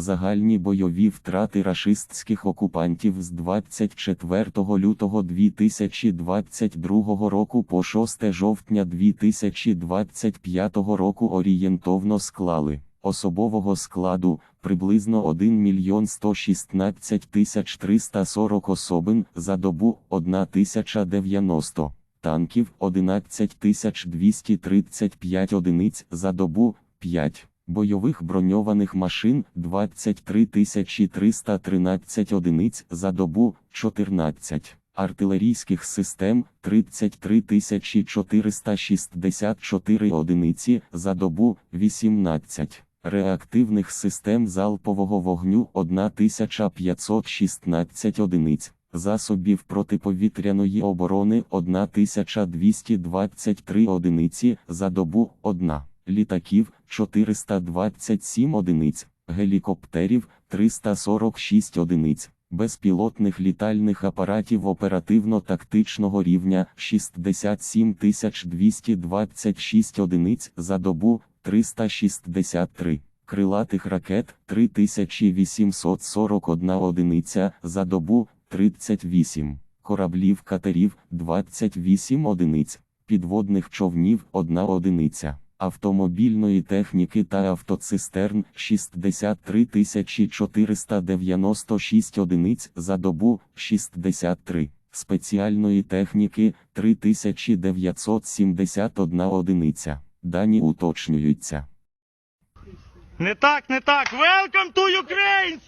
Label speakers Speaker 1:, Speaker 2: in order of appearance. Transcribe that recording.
Speaker 1: Загальні бойові втрати рашистських окупантів з 24 лютого 2022 року по 6 жовтня 2025 року орієнтовно склали. Особового складу приблизно 1 мільйон 116 тисяч 340 особин за добу 1090 танків 11 235 одиниць за добу 5, бойових броньованих машин 23 313 одиниць за добу 14, артилерійських систем 33 464 одиниці за добу 18. Реактивних систем залпового вогню 1516 одиниць, засобів протиповітряної оборони 1223 одиниці за добу 1, літаків 427 одиниць, гелікоптерів 346 одиниць, безпілотних літальних апаратів оперативно-тактичного рівня 67 226 одиниць за добу 363. Крилатих ракет 3841 одиниця за добу 38, кораблів катерів 28 одиниць, підводних човнів 1 одиниця, автомобільної техніки та автоцистерн 63 496 одиниць за добу 63, спеціальної техніки 3971 одиниця. Дані уточнюються.
Speaker 2: Не так, не так. Welcome to Ukraine!